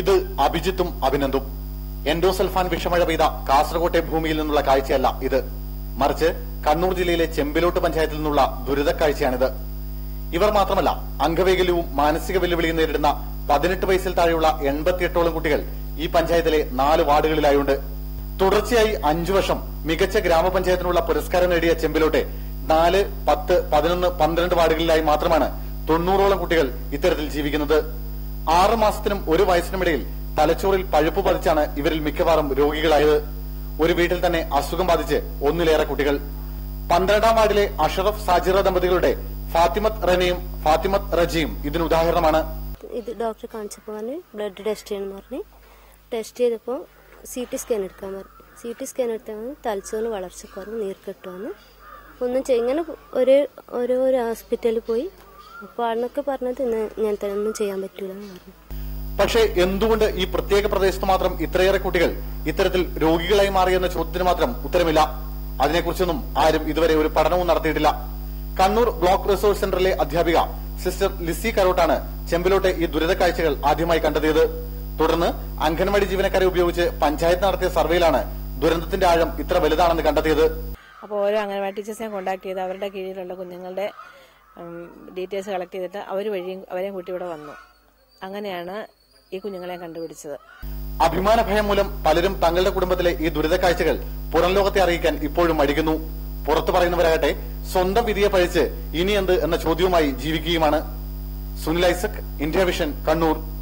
ഇത് അഭിജിത്തും അഭിനന്ദും. എൻഡോസൽഫാൻ വിഷമഴ പെയ്ത കാസർകോട്ടെ ഭൂമിയിൽ നിന്നുള്ള കാഴ്ചയല്ല ഇത്. മറിച്ച് കണ്ണൂർ ജില്ലയിലെ ചെമ്പിലോട്ട് പഞ്ചായത്തിൽ നിന്നുള്ള ദുരിത കാഴ്ചയാണിത്. ഇവർ മാത്രമല്ല അംഗവൈകല്യവും മാനസിക വെല്ലുവിളിയും നേരിടുന്ന പതിനെട്ട് വയസ്സിൽ താഴെയുള്ള എൺപത്തിയെട്ടോളം കുട്ടികൾ ഈ പഞ്ചായത്തിലെ നാല് വാർഡുകളിലായുണ്ട്. തുടർച്ചയായി അഞ്ചു വർഷം മികച്ച ഗ്രാമപഞ്ചായത്തിനുള്ള പുരസ്കാരം നേടിയ ചെമ്പിലോട്ടെ നാല് പത്ത് പതിനൊന്ന് പന്ത്രണ്ട് വാർഡുകളിലായി മാത്രമാണ് തൊണ്ണൂറോളം കുട്ടികൾ ഇത്തരത്തിൽ ജീവിക്കുന്നത്. ആറ് മാസത്തിനും ഒരു വയസ്സിനുമിടയിൽ തലച്ചോറിൽ പഴുപ്പ് പതിച്ചാണ് ഇവരിൽ മിക്കവാറും രോഗികളായത്. ഒരു വീട്ടിൽ തന്നെ അസുഖം ബാധിച്ച് ഒന്നിലേറെ കുട്ടികൾ. പന്ത്രണ്ടാം വാർഡിലെ അഷറഫ് സാജിറ ദമ്പതികളുടെ ഫാത്തിമത്ത് റനയും ഫാത്തിമത്ത് റജിയും ഇതിന് ഉദാഹരണമാണ്. ഇത് ഡോക്ടറെ കാണിച്ചപ്പോൾ ബ്ലഡ് ടെസ്റ്റ് ചെയ്യണമെന്ന് പറഞ്ഞ്. ടെസ്റ്റ് ചെയ്തപ്പോൾ സി ടി സ്കാൻ എടുക്കാൻ പറഞ്ഞു. സി ടി സ്കാൻ എടുത്താൽ തലച്ചോറിന് വളർച്ച കുറവ് നീർക്കെട്ടുവന്ന് ഒന്നും ചെയ്യ ഇങ്ങനെ ഒരു ഓരോ ഹോസ്പിറ്റലിൽ പോയി അപ്പോൾ അന്നൊക്കെ പറഞ്ഞത് ഇങ്ങനത്തെ ഒന്നും ചെയ്യാൻ പറ്റൂല എന്ന് പറഞ്ഞു. പക്ഷേ എന്തുകൊണ്ട് ഈ പ്രത്യേക പ്രദേശത്ത് മാത്രം ഇത്രയേറെ കുട്ടികൾ ഇത്തരത്തിൽ രോഗികളായി മാറിയെന്ന ചോദ്യത്തിന് മാത്രം ഉത്തരമില്ല? അതിനെക്കുറിച്ചൊന്നും ആരും ഇതുവരെ ഒരു പഠനവും നടത്തിയിട്ടില്ല. കണ്ണൂർ ബ്ലോക്ക് റിസോഴ്സ് സെന്ററിലെ അധ്യാപിക സിസ്റ്റർ ലിസി കരോട്ടാണ് ചെമ്പിലോട്ടെ ഈ ദുരിത കാഴ്ചകൾ ആദ്യമായി കണ്ടെത്തിയത് തുടർന്ന് അംഗൻവാടി ജീവനക്കാരെ ഉപയോഗിച്ച് പഞ്ചായത്ത് നടത്തിയ സർവേയിലാണ് ദുരന്തത്തിന്റെ ആഴം ഇത്ര വലുതാണെന്ന് കണ്ടെത്തിയത്. അപ്പോൾ ഓരോ അംഗൻവാടി ടീച്ചേഴ്സിനെ കോണ്ടാക്ട് ചെയ്ത് അവരുടെ കീഴിലുള്ള കുഞ്ഞുങ്ങളുടെ ഡീറ്റെയിൽസ് കളക്ട് ചെയ്തിട്ട് അവർ വഴിയും അവരെയും കൂട്ടി ഇവിടെ വന്നു. അങ്ങനെയാണ് ഈ കുഞ്ഞുങ്ങളെ കണ്ടുപിടിച്ചത്. അഭിമാന ഭയം മൂലം പലരും തങ്ങളുടെ കുടുംബത്തിലെ ഈ ദുരിത കാഴ്ചകൾ പുറം ലോകത്തെ അറിയിക്കാൻ ഇപ്പോഴും മടിക്കുന്നു. പുറത്തു പറയുന്നവരാകട്ടെ സ്വന്തം വിധിയെ പഴിച്ച് ഇനി എന്ത് എന്ന ചോദ്യവുമായി ജീവിക്കുകയുമാണ്. Sunil Isaac India vision Kannur.